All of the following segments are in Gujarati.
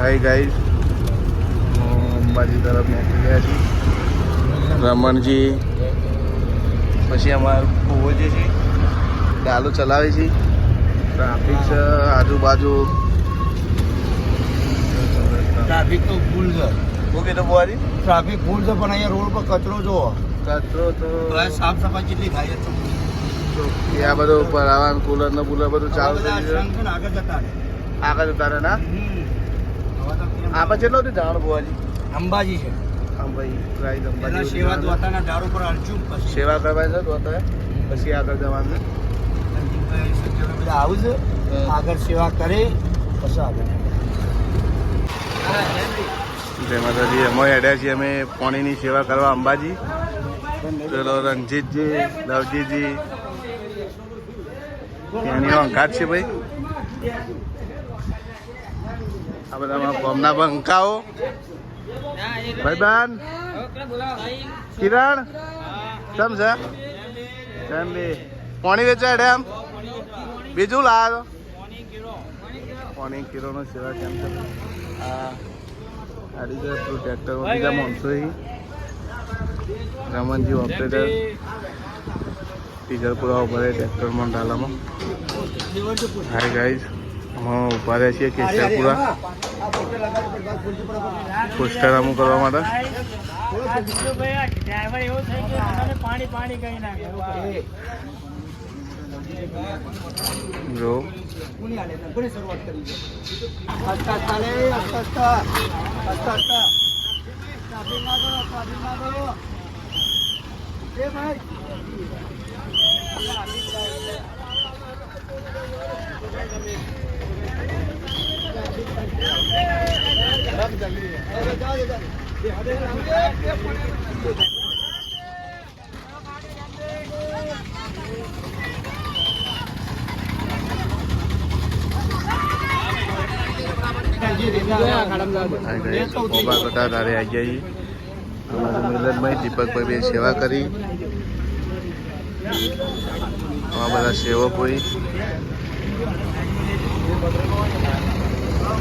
હાય ગાઈઝ અંબાજી તરફ નીકળી ગયા છીએ રમણજી. પછી અમારું ફુવોજી છે. ચાલુ ચલાવે છે. ટ્રાફિક છે આજુબાજુ. ટ્રાફિક તો ફૂલ છે. શું કીધું બુવાજી ટ્રાફિક ફૂલ છે પણ અહીંયા રોડ પર કચરો જોવો કચરો તો સાફ સફાઈ કેટલી થાય છે. આ બધું ઉપર આવવાનું કુલર ને બુલર બધું ચાલુ થઈ ગયું આગળ જતા રહે. આગળ ઉતારે ના? આપણે કેટલો થી જવાનું બુવાજી અંબાજી છે. અંબાજી પ્રાઇઝ અંબાજી સેવા દ્વાતાના ઝાડ પર અર્જુન પછી. સેવા કરવા છે તો પછી આગળ જવાનું? બધા આવું છે? આગળ સેવા કરે પછી આગળ. જય માતાજી અમે હેડ્યા છીએ અમે પાણીની સેવા કરવા અંબાજી. પેલો રણજીતજી લવજીજી ત્યાંની અંકાત છે ભાઈ. આ બધા ગોમના બંકાઓ ભાઈ કિરણ. કેમ છે? બે? પાણી વેચાય એમ? બીજું લાવો પાણી કિરણો સેવા કેમ છે? આ ગાડી છે પેલું ટ્રેક્ટર બીજા માણસો રમણજી ઓપરેટર ડીઝલ પુરાવો ભરે ટ્રેક્ટરમાં ડાલામાં હાય ગાઈઝ અમે ઊભા રહ્યા છીએ કેશરપુરા પોસ્ટર અમુક કરવા માટે જો ભાઈ. અરે જાઓ, જાઓ. બે હાથે લાવો. હાય ગાઈઝ મોબા બધા તારે આવી અમારા મિલનભાઈ દીપકભાઈ સેવા કરી આ બધા સેવકો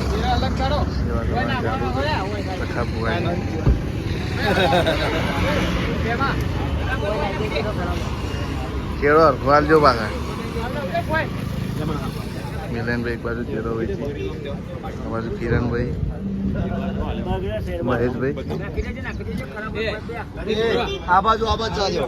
ઈ. સેવા કરવાનું ચાલુ છે. કથા પુરાણી કેળો અરખવાલ મિલનભાઈ એક બાજુ કેળો વેચી આ બાજુ કિરણભાઈ મહેશભાઈ આ બાજુ આ બાજુ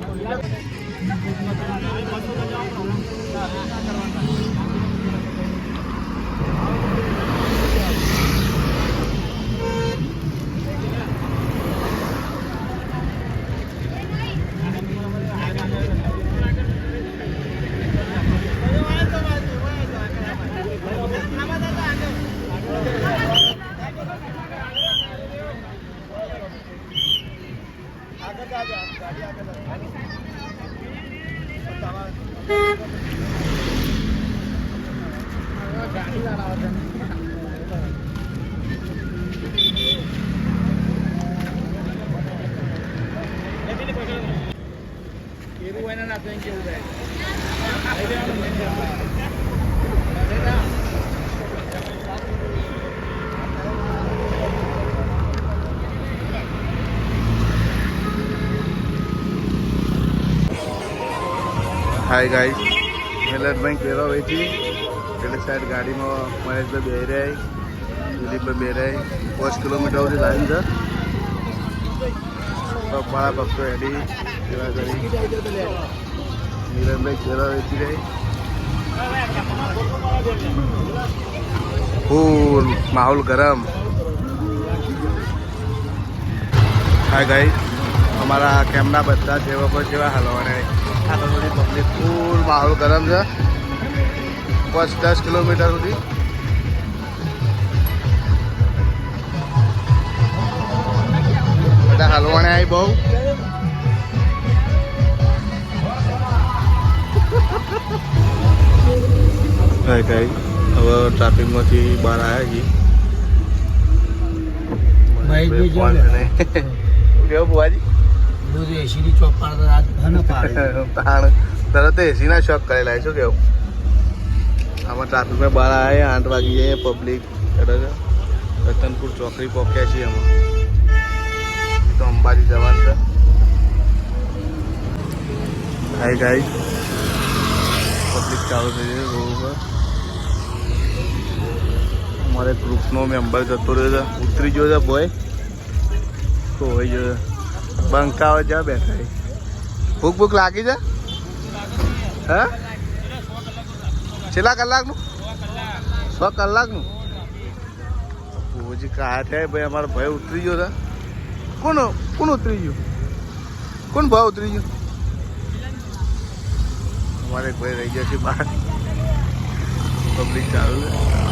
એવું એના ના કેવું રહે હાય ગાઈસ મિલનભાઈ કેળો વેચી એટલે સાઈડ ગાડીમાં મહેશભાઈ બે રહ્યા દિલીપભાઈ બે રહ્યા પાંચ કિલોમીટર સુધી લાઈન છે. પગપાળા ભક્તો હેડી સેવા કરી મિલનભાઈ કેળો વેચી રહી ફૂલ માહોલ ગરમ. હાય ગાઈસ અમારા કેમના બધા જેવા પર જેવા હલવાને આગળ બધી પબ્લિક ફૂલ માહોલ ગરમ છે પાંચ દસ કિલોમીટર સુધી બધા હલવાને આવી બહુ કઈ કઈ હવે ટ્રાફિકમાંથી બહાર આવ્યા છીએ ભાઈ ભાઈ જો ને. કેવું બુવાજી બધું એસીની ચોપ પાડતા તરત એસી ના શોખ કરેલા શું કેવું? આમાં ટ્રાફિકમાં બહાર આવે આઠ વાગી જાય પબ્લિક રતનપુર ચોકડી પહોંચ્યા છીએ અમે. તો અંબાજી જવાનું છે. હાય ગાઈ પબ્લિક ચાલુ થઈ ગઈ રોડ ઉપર. અમારે ગ્રુપનો મેમ્બર જતો રહ્યો છે. ઉતરી ગયો છે બોય તો હોય ગયો છે. બંકાવે જ્યાં બેઠા. ભૂખ ભૂખ લાગી છે? હે? છેલ્લા કલાકનું? છ કલાકનું? કાયા થાય ભાઈ, અમારો ભાઈ ઉતરી ગયો હતા કોણ કોણ ઉતરી ગયું? કોણ ભાવ ઉતરી ગયું? અમારે ભાઈ રહી ગયા છે બહાર. પબ્લિક ચાલુ છે.